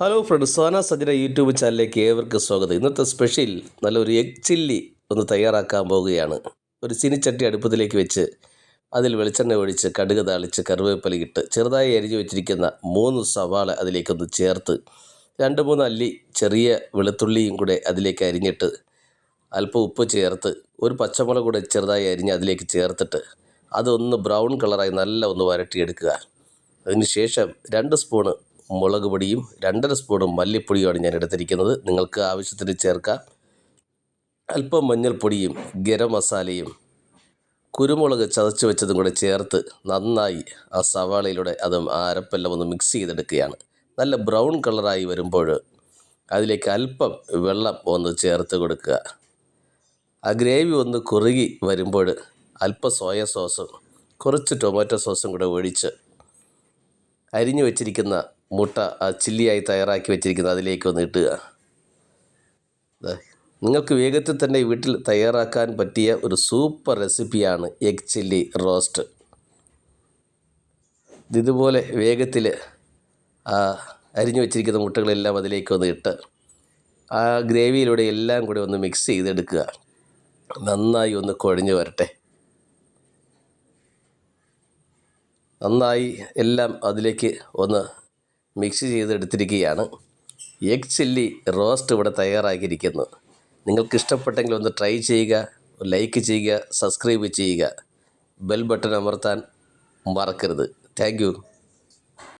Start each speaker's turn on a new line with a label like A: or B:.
A: Hello friends Sana Sajana YouTube ചാനലിലേക്ക് ഏവർക്കും സ്വാഗതം. ഇന്നത്തെ സ്പെഷ്യൽ നല്ലൊരു എഗ് ചില്ലി ഒന്ന് തയ്യാറാക്കാൻ പോവുകയാണ്. ഒരു ചിനിച്ചട്ടി അടുപ്പത്തിലേക്ക് വെച്ച് അതിൽ വെളിച്ചെണ്ണ ഒഴിച്ച് കടുക് താളിച്ച് കറിവേപ്പിലയിട്ട് ചെറുതായി അരിഞ്ഞു വെച്ചിരിക്കുന്ന മൂന്ന് സവാള അതിലേക്കൊന്ന് ചേർത്ത് രണ്ട് മൂന്ന് അല്ലി ചെറിയ വെളുത്തുള്ളിയും കൂടെ അതിലേക്ക് അരിഞ്ഞിട്ട് അല്പം ഉപ്പ് ചേർത്ത് ഒരു പച്ചമുളക് കൂടെ ചെറുതായി അരിഞ്ഞ് അതിലേക്ക് ചേർത്തിട്ട് അതൊന്ന് ബ്രൗൺ കളറായി നല്ല ഒന്ന് വരട്ടിയെടുക്കുക. അതിനുശേഷം രണ്ട് സ്പൂണ് മുളക് പൊടിയും രണ്ടര സ്പൂണും മല്ലിപ്പൊടിയുമാണ് ഞാൻ എടുത്തിരിക്കുന്നത്. നിങ്ങൾക്ക് ആവശ്യത്തിന് ചേർക്കാം. അല്പം മഞ്ഞൾപ്പൊടിയും ഗരം മസാലയും കുരുമുളക് ചതച്ച് വെച്ചതും കൂടെ ചേർത്ത് നന്നായി ആ സവാളയിലൂടെ അതും അരപ്പെല്ലാം ഒന്ന് മിക്സ് ചെയ്തെടുക്കുകയാണ്. നല്ല ബ്രൗൺ കളറായി വരുമ്പോൾ അതിലേക്ക് അല്പം വെള്ളം ഒന്ന് ചേർത്ത് കൊടുക്കുക. ആ ഗ്രേവി ഒന്ന് കുറുകി വരുമ്പോൾ അല്പം സോയ സോസും കുറച്ച് ടൊമാറ്റോ സോസും കൂടെ ഒഴിച്ച് അരിഞ്ഞു വെച്ചിരിക്കുന്ന മുട്ട ചില്ലിയായി തയ്യാറാക്കി വെച്ചിരിക്കുന്നത് അതിലേക്ക് ഒന്ന് ഇട്ടുക. നിങ്ങൾക്ക് വേഗത്തിൽ തന്നെ വീട്ടിൽ തയ്യാറാക്കാൻ പറ്റിയ ഒരു സൂപ്പർ റെസിപ്പിയാണ് എഗ് ചില്ലി റോസ്റ്റ്. ഇതുപോലെ വേഗത്തിൽ അരിഞ്ഞു വെച്ചിരിക്കുന്ന മുട്ടകളെല്ലാം അതിലേക്ക് ഒന്ന് ഇട്ട് ആ ഗ്രേവിയിലൂടെ എല്ലാം കൂടി ഒന്ന് മിക്സ് ചെയ്തെടുക്കുക. നന്നായി ഒന്ന് കുഴഞ്ഞു വരട്ടെ. നന്നായി എല്ലാം അതിലേക്ക് ഒന്ന് മിക്സ് ചെയ്തെടുത്തിരിക്കുകയാണ്. എഗ് ചില്ലി റോസ്റ്റ് ഇവിടെ തയ്യാറാക്കിയിരിക്കുന്നു. നിങ്ങൾക്ക് ഇഷ്ടപ്പെട്ടെങ്കിൽ ഒന്ന് ട്രൈ ചെയ്യുക ലൈക്ക് ചെയ്യുക സബ്സ്ക്രൈബ് ചെയ്യുക. ബെൽ ബട്ടൺ അമർത്താൻ മറക്കരുത്. താങ്ക്